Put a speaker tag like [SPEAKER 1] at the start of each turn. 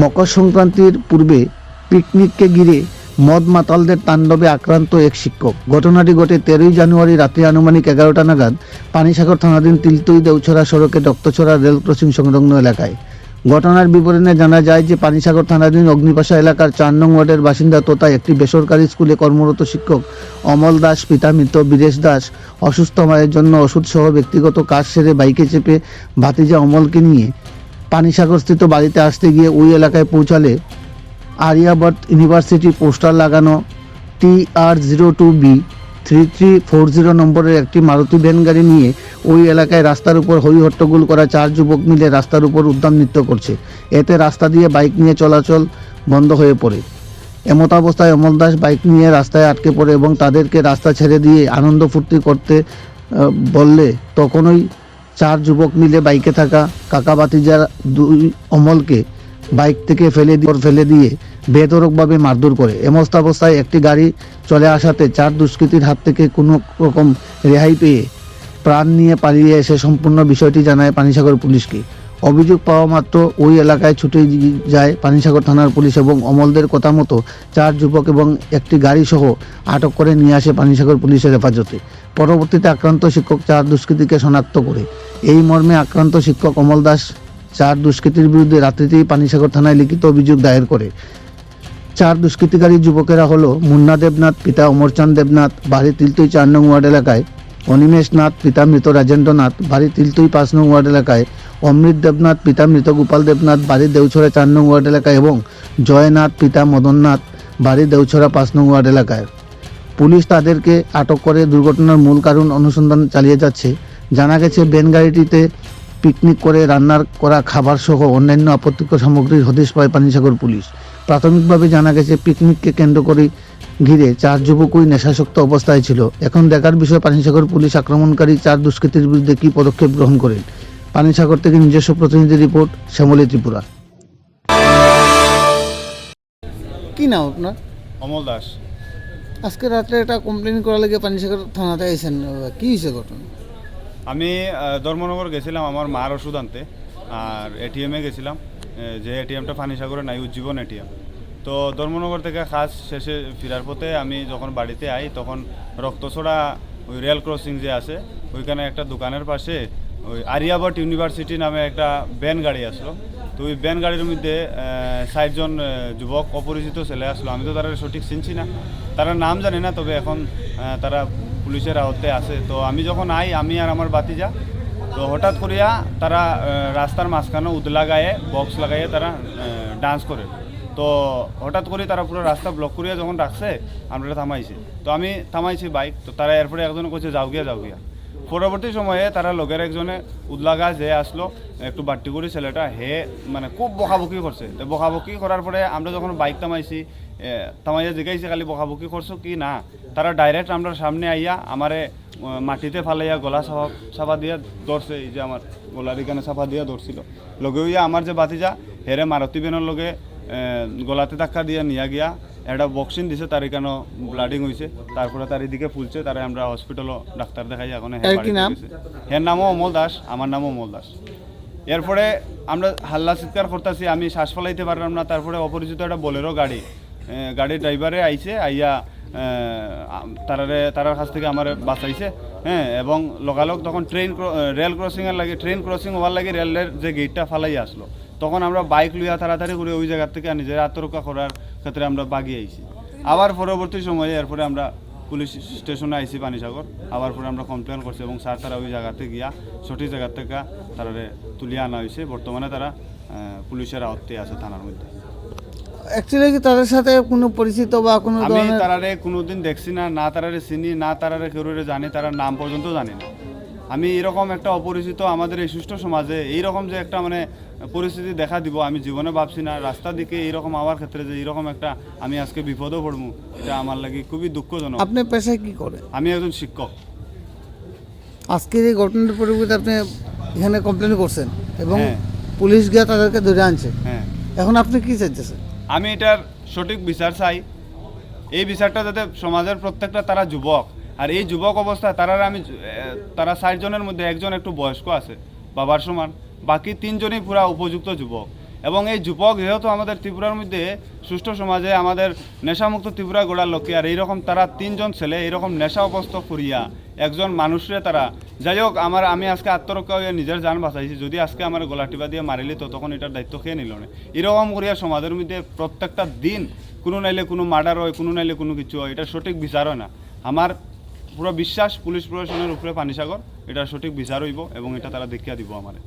[SPEAKER 1] মকর সংক্রান্তির পূর্বে পিকনিককে ঘিরে মদ মাতালদের তাণ্ডবে আক্রান্ত এক শিক্ষক। ঘটনাটি ঘটে তেরোই জানুয়ারি রাতে আনুমানিক এগারোটা নাগাদ পানিসাগর থানাধীন তিলতুই দেউছড়া সড়কে রক্তছড়া রেল ক্রসিং সংলগ্ন এলাকায়। ঘটনার বিবরণে জানা যায় যে পানিসাগর থানাধীন অগ্নিপাশা এলাকার চার নং ওয়ার্ডের বাসিন্দা তথা একটি বেসরকারি স্কুলে কর্মরত শিক্ষক অমল দাস, পিতা মৃত বীরেশ দাস, অসুস্থ মায়ের জন্য ওষুধ সহ ব্যক্তিগত কাজ সেরে বাইকে চেপে ভাতিজা অমলকে নিয়ে পানিসাগরস্থিত বাড়িতে আসতে গিয়ে ওই এলাকায় পৌঁছালে আরিয়াবর্ত ইউনিভার্সিটি পোস্টার লাগানো T R zero two B three three four zero নম্বরের একটি মারুতি ভ্যান গাড়ি নিয়ে ওই এলাকায় রাস্তার উপর হই হট্টগোল করা চার যুবক মিলে রাস্তার উপর উদ্যাম নৃত্য করছে। এতে রাস্তা দিয়ে বাইক নিয়ে চলাচল বন্ধ হয়ে পড়ে। এমত অবস্থায় অমল দাস বাইক নিয়ে রাস্তায় আটকে পড়ে এবং তাদেরকে রাস্তা ছেড়ে দিয়ে আনন্দ ফুর্তি করতে বললে তখনই চার যুবক মিলে বাইকে থাকা কাকা বাতিজার দুই অমলকে বাইক থেকে ফেলে ফেলে দিয়ে বেধরকভাবে মারধর করে। এমস্ত অবস্থায় একটি গাড়ি চলে আসাতে চার দুষ্কৃতির হাত থেকে কোনো রকম রেহাই পেয়ে প্রাণ নিয়ে পালিয়ে এসে সম্পূর্ণ বিষয়টি জানায় পানিসাগর পুলিশকে। অভিযোগ পাওয়া মাত্র ওই এলাকায় ছুটে যায় পানিসাগর থানার পুলিশ এবং অমলদের কথা মতো চার যুবক এবং একটি গাড়ি সহ আটক করে নিয়ে আসে পানিসাগর পুলিশের হেফাজতে। পরবর্তীতে আক্রান্ত শিক্ষক চার দুষ্কৃতীকে শনাক্ত করে। এই মর্মে আক্রান্ত শিক্ষক অমল দাস চার দুষ্কৃতীর বিরুদ্ধে রাত্রিতেই পানিসাগর থানায় লিখিত অভিযোগ দায়ের করে। চার দুষ্কৃতিকারী যুবকেরা হলো মুন্না দেবনাথ, পিতা অমরচাঁদ দেবনাথ, বাড়ি তিলতুই চার নং ওয়ার্ড এলাকায় অনিমেষ নাথ পিতা মৃত রাজেন্দ্রনাথ বাড়ি তিলতুই পাঁচ নং ওয়ার্ড এলাকায়, অমৃত দেবনাথ পিতা মৃত গোপাল দেবনাথ, বাড়ি দেউছড়া চার নং ওয়ার্ড এলাকায় এবং জয়নাথ, পিতা মদননাথ বাড়ি দেউছড়া পাঁচ নং ওয়ার্ড এলাকায়। পুলিশ তাদেরকে আটক করে দুর্ঘটনার মূল কারণ অনুসন্ধান চালিয়ে যাচ্ছে। জানা গেছে, বেন গাড়িটিতে পিকনিক করে রান্নার করা খাবার সহ অন্যান্য আপত্তিকর সামগ্রীর হদিশ পায় পানিসাগর পুলিশ। প্রাথমিকভাবে জানা গেছে, পিকনিককে কেন্দ্র করে ঘিরে চার যুবকই নেশাসক্ত অবস্থায় ছিল। এখন দেখার বিষয় পানিসাগর পুলিশ আক্রমণকারী চার দুষ্কৃতীর বিরুদ্ধে কি পদক্ষেপ গ্রহণ করেন? পানিসাগর থেকে নিজস্ব প্রতিনিধি রিপোর্ট শ্যামলী ত্রিপুরা। কি নাম আপনার?
[SPEAKER 2] অমল দাস।
[SPEAKER 1] আজকে রাত্রে একটা কমপ্লেন করা লাগে পানিসাগর থানাতে আইসেন কি হয়েছে ঘটনা?
[SPEAKER 2] আমি ধর্মনগর গেছিলাম আমার মার ওষুধ আনতে আর এটিএমে গেছিলাম যে এটিএমটা ফানিসাগরে নাই উজ্জীবন এটিএম তো ধর্মনগর থেকে কাজ শেষে ফেরার পথে আমি যখন বাড়িতে আই, তখন রক্তছড়া ওই রেল ক্রসিং যে আছে, ওইখানে একটা দোকানের পাশে ওই আরিয়াবট ইউনিভার্সিটি নামে একটা ব্যান গাড়ি আসলো। তো ওই ব্যান গাড়ির মধ্যে ষাটজন যুবক, অপরিচিত ছেলে আসলো। আমি তো তারা সঠিক চিনছি না। তারা নাম জানি না, তবে এখন তারা পুলিশের আওতে আছে। তো আমি যখন আই, আমি আর আমার বাতিজা তো হঠাৎ করিয়া তারা রাস্তার মাঝখানে উদ লাগায়ে বক্স লাগাইয়ে তারা ডান্স করে। তো হঠাৎ করে তারা পুরো রাস্তা ব্লক করিয়া যখন রাখছে, আমরা থামাইছি। তো আমি থামাইছি বাইক তো তারা এরপরে একজন কইছে, যাও গিয়া যাও গিয়া। পরবর্তী সময়ে তারা লগের একজনে উদলাগা যে আসলো, একটু বাট্টি করি ছেলেটা, হে মানে খুব বকাবকি করছে। তো বকাবকি করার পরে আমরা যখন বাইক থামাইছি থামাইয়া জিগাইছে খালি বকাবকি করছ কি? না। তারা ডাইরেক্ট আমরা সামনে আইয়া আমারে মাটিতে ফালাইয়া গলা চাপা চাপা দিয়া ধরছে, এই যে আমার গলার এখানে চাপা দিয়া ধরছিল। লগে হইয়া আমার যে বাতিজা হেরে মারুতি বেনের লগে গলাতে ধাক্কা দিয়া নিয়া গিয়া একটা বক্সিং দিছে তার এখানে ব্লাডিং হয়েছে তারপরে তার এদিকে ফুলছে তারা আমরা হসপিটালও ডাক্তার দেখাই এখন হে
[SPEAKER 1] এর কি
[SPEAKER 2] বাড়িতে
[SPEAKER 1] নাম?
[SPEAKER 2] গেছে। এর নামও অমল দাস আমার নামও অমল দাস এরপরে আমরা হাল্লা চিৎকার করতেছি আমি শ্বাস ফলাইতে পারলাম না তারপরে অপরিচিত একটা বোলেরো গাড়ি গাড়ির ড্রাইভারে আইছে আইয়া তারারে তারার কাছ থেকে আমার বাঁচাইছে হ্যাঁ এবং লগালগ তখন ট্রেন রেল ক্রসিংয়ের লাগে ট্রেন ক্রসিং হওয়ার লাগে রেলের যে গেটটা ফালাই আসলো তখন আমরা বাইক লইয়া তাড়াতাড়ি করে ওই জায়গা থেকে নিজের আত্মরক্ষা করার ক্ষেত্রে আমরা বাগিয়ে আইছি। আবার পরবর্তী সময়ে এরপরে আমরা পুলিশ স্টেশনে আইসি পানিসাগর। আবার পরে আমরা কমপ্লেন করছি এবং স্যার তারা ওই জায়গাতে গিয়া সঠিক জায়গা থেকে তারারে তুলিয়ে আনা হয়েছে বর্তমানে তারা পুলিশের আওত্তে আছে থানার মধ্যে।
[SPEAKER 1] অ্যাকচুয়ালি কি তাদের সাথে কোনো পরিচিত বা কোনো
[SPEAKER 2] আমি তারারে কোনোদিন দেখছি না না তারারে চিনি না তারারে কেউ জানি তারার নাম পর্যন্ত জানি না। আমি এরকম একটা অপরিচিত আমাদের এই সুষ্ঠু সমাজে এইরকম যে একটা মানে পরিস্থিতি দেখা দিব আমি জীবনে ভাবছি না রাস্তা দিকে এইরকম আমার ক্ষেত্রে যে এইরকম একটা আমি আজকে বিপদও পড়ব এটা আমার লাগে খুবই দুঃখজনক।
[SPEAKER 1] আপনি পেশায় কি করে
[SPEAKER 2] আমি একজন শিক্ষক।
[SPEAKER 1] আজকের এই ঘটনার পরিপ্রেক্ষিতে আপনি এখানে কমপ্লেন করছেন এবং
[SPEAKER 2] হ্যাঁ।
[SPEAKER 1] পুলিশ গিয়ে তাদেরকে ধরে আনছে।
[SPEAKER 2] হ্যাঁ।
[SPEAKER 1] এখন আপনি কি চাইতেছেন?
[SPEAKER 2] আমি এটার সঠিক বিচার চাই। এই বিচারটা যাতে সমাজের প্রত্যেকটা তারা যুবক আর এই যুবক অবস্থায় তারা আমি তারা ষাট জনের মধ্যে একজন একটু বয়স্ক আছে, বাবার সমান। বাকি তিনজনই পুরা উপযুক্ত যুবক। এবং এই যুবক যেহেতু আমাদের ত্রিপুরার মধ্যে সুষ্ঠু সমাজে আমাদের নেশামুক্ত ত্রিপুরা গড়ার লক্ষ্যে, আর এইরকম তারা তিনজন ছেলে, এইরকম নেশা অবস্থ করিয়া একজন মানুষরে তারা। যাই হোক, আমার, আমি আজকে আত্মরক্ষা হয়ে নিজের জান বাঁচাইছি। যদি আজকে আমার গলা দিয়ে মারিলি তো তখন এটার দায়িত্ব খেয়ে নিল না। এরকম করিয়া সমাজের মধ্যে প্রত্যেকটা দিন কোনো নাইলে কোনো মার্ডার হয়, কোনো নাইলে কোনো কিছু হয়, এটা সঠিক বিচার হয় না। আমার পুরো বিশ্বাস পুলিশ প্রশাসনের উপরে পানিসাগর, এটা সঠিক বিচার হইব এবং এটা তারা দেখিয়া দিব আমারে।